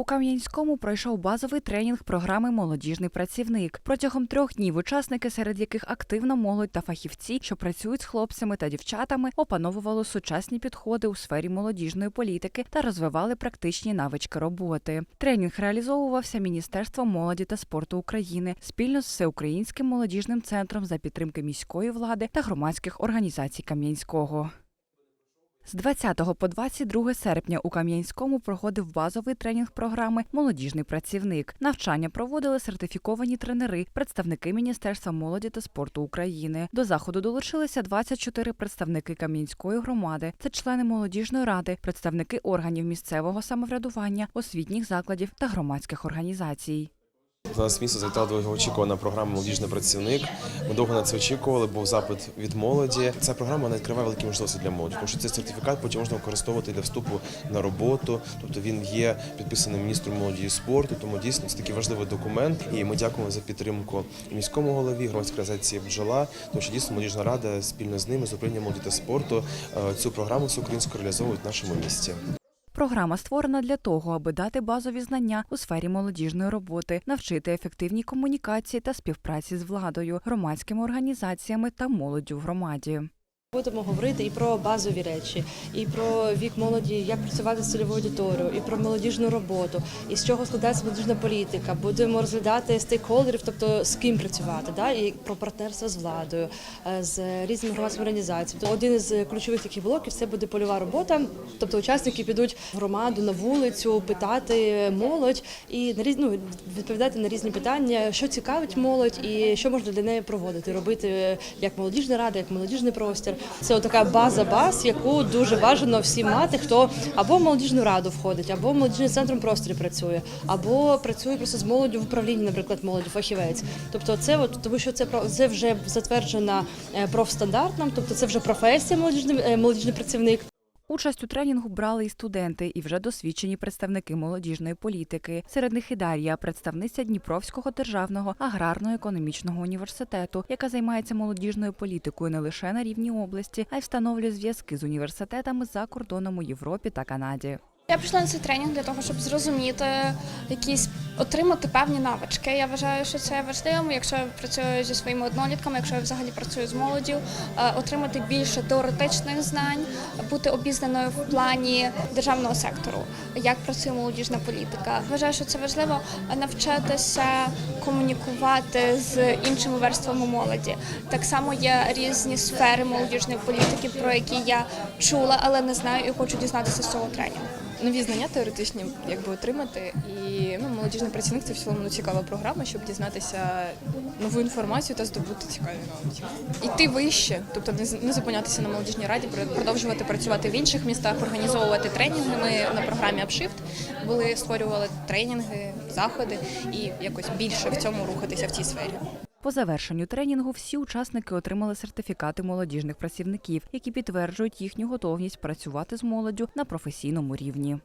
У Кам'янському пройшов базовий тренінг програми Молодіжний працівник. Протягом трьох днів учасники, серед яких активна молодь та фахівці, що працюють з хлопцями та дівчатами, опановували сучасні підходи у сфері молодіжної політики та розвивали практичні навички роботи. Тренінг реалізовувався Міністерством молоді та спорту України спільно з Всеукраїнським молодіжним центром за підтримки міської влади та громадських організацій Кам'янського. З 20 по 22 серпня у Кам'янському проходив базовий тренінг програми Молодіжний працівник. Навчання проводили сертифіковані тренери, представники Міністерства молоді та спорту України. До заходу долучилися 24 представники Кам'янської громади. Це члени молодіжної ради, представники органів місцевого самоврядування, освітніх закладів та громадських організацій. До нас в місто завітала довгоочікувана програма Молодіжний працівник. Ми довго на це очікували, був запит від молоді. Ця програма вона відкриває великі можливості для молоді, тому що цей сертифікат потім можна використовувати для вступу на роботу. Тобто він є підписаним міністром молоді і спорту. Тому дійсно це такий важливий документ. І ми дякуємо за підтримку міському голові, громадської організації бджола. Тому що дійсно молодіжна рада спільно з ними з управлінням молоді та спорту е, цю програму всеукраїнську реалізовують в нашому місті. Програма створена для того, аби дати базові знання у сфері молодіжної роботи, навчити ефективній комунікації та співпраці з владою, громадськими організаціями та молоддю в громаді. Будемо говорити і про базові речі, і про вік молоді, як працювати з цільовою аудиторією, і про молодіжну роботу, і з чого складається молодіжна політика. Будемо розглядати стейкхолдерів, тобто з ким працювати, да? і про партнерство з владою, е, з різними громадськими організаціями. Тобто один із ключових таких блоків це буде польова робота. Тобто учасники підуть в громаду на вулицю, питати молодь і на різні ну, відповідати на різні питання, що цікавить молодь і що можна для неї проводити, робити як молодіжна рада, як молодіжний простір. Це така база баз, яку дуже бажано всім мати, хто або в молодіжну раду входить, або в молодіжний центр просторі працює, або працює просто з молоддю в управлінні, наприклад, молоді фахівець. Тобто, це от тому, що це це вже затверджена е, профстандартом, тобто це вже професія молодіжний, е, молодіжний працівник. Участь у тренінгу брали і студенти, і вже досвідчені представники молодіжної політики. Серед них і Дар'я, представниця Дніпровського державного аграрно-економічного університету, яка займається молодіжною політикою не лише на рівні області, а й встановлює зв'язки з університетами за кордоном у Європі та Канаді. Я прийшла на цей тренінг для того, щоб зрозуміти якісь отримати певні навички. Я вважаю, що це важливо, якщо я працюю зі своїми однолітками, якщо я взагалі працюю з молоддю, е, отримати більше теоретичних знань, бути обізнаною в плані державного сектору, як працює молодіжна політика. Вважаю, що це важливо навчитися комунікувати з іншими верствами молоді. Так само є різні сфери молодіжної політики, про які я чула, але не знаю і хочу дізнатися з цього тренінгу. Нові знання теоретичні якби отримати. І ну, молодіжний працівник це в цілому ну, цікава програма, щоб дізнатися нову інформацію та здобути цікаві навички. Йти вище, тобто не, не зупинятися на молодіжній раді, про- продовжувати працювати в інших містах, організовувати тренінги. Ми на програмі Upshift були створювали тренінги, заходи і якось більше в цьому рухатися в цій сфері. По завершенню тренінгу всі учасники отримали сертифікати молодіжних працівників, які підтверджують їхню готовність працювати з молоддю на професійному рівні.